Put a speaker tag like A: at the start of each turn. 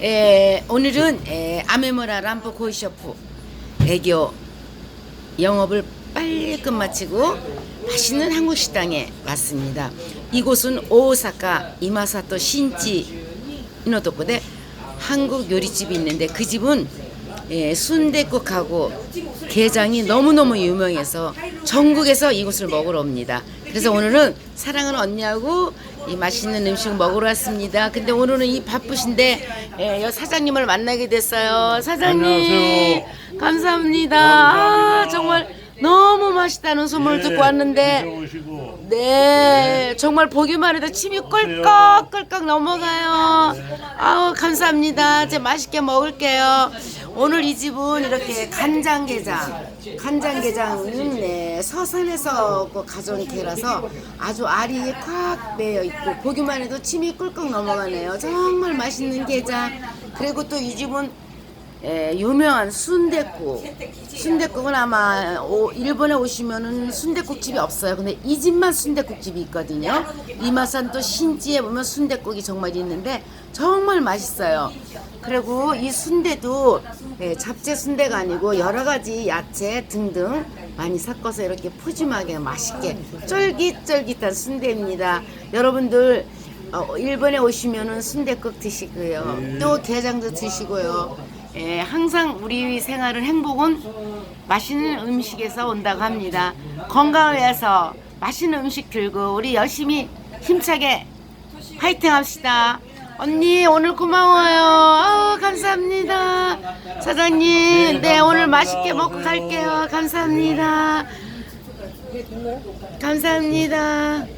A: 에, 오늘은 에, 아메모라 람보 고이셔프 애교 영업을 빨리 끝마치고 맛있는 한국 식당에 왔습니다. 이곳은 오사카 이마사토 신지 이노도코데 한국 요리집이 있는데 그 집은 예, 순대국하고 게장이 너무너무 유명해서 전국에서 이곳을 먹으러 옵니다. 그래서 오늘은 사랑하는 언니하고 이 맛있는 음식 먹으러 왔습니다. 근데 오늘은 이 바쁘신데 예, 여 사장님을 만나게 됐어요. 사장님
B: 안녕하세요.
A: 감사합니다. 아, 맛있다는 소문을
B: 예,
A: 듣고 왔는데
B: 오시고
A: 네, 정말 보기만 해도 침이 꿀꺽 꿀꺽 넘어가요. 아우, 감사합니다. 제가 맛있게 먹을게요. 오늘 이 집은 이렇게 간장게장, 간장게장은 네, 서산에서 그 가져온 게라서 아주 알이 꽉 배어 있고 보기만 해도 침이 꿀꺽 넘어가네요. 정말 맛있는 게장. 그리고 또 이 집은 예, 유명한 순대국. 순대국은 아마 오- 일본에 오시면은 순대국 집이 없어요. 근데 이 집만 순대국 집이 있거든요. 이마산 또 신지에 보면 순대국이 정말 있는데 정말 맛있어요. 그리고 이 순대도 예, 잡채 순대가 아니고 여러 가지 야채 등등 많이 섞어서 이렇게 푸짐하게 맛있게 쫄깃쫄깃한 순대입니다. 여러분들 어, 일본에 오시면은 순대국 드시고요. 또 게장도 드시고요. 예, 항상 우리 생활은 행복은 맛있는 음식에서 온다고 합니다. 건강을 위해서 맛있는 음식 들고 우리 열심히 힘차게 화이팅 합시다. 언니 오늘 고마워요. 아우 감사합니다. 사장님 네 오늘 맛있게 먹고 갈게요. 감사합니다. 감사합니다.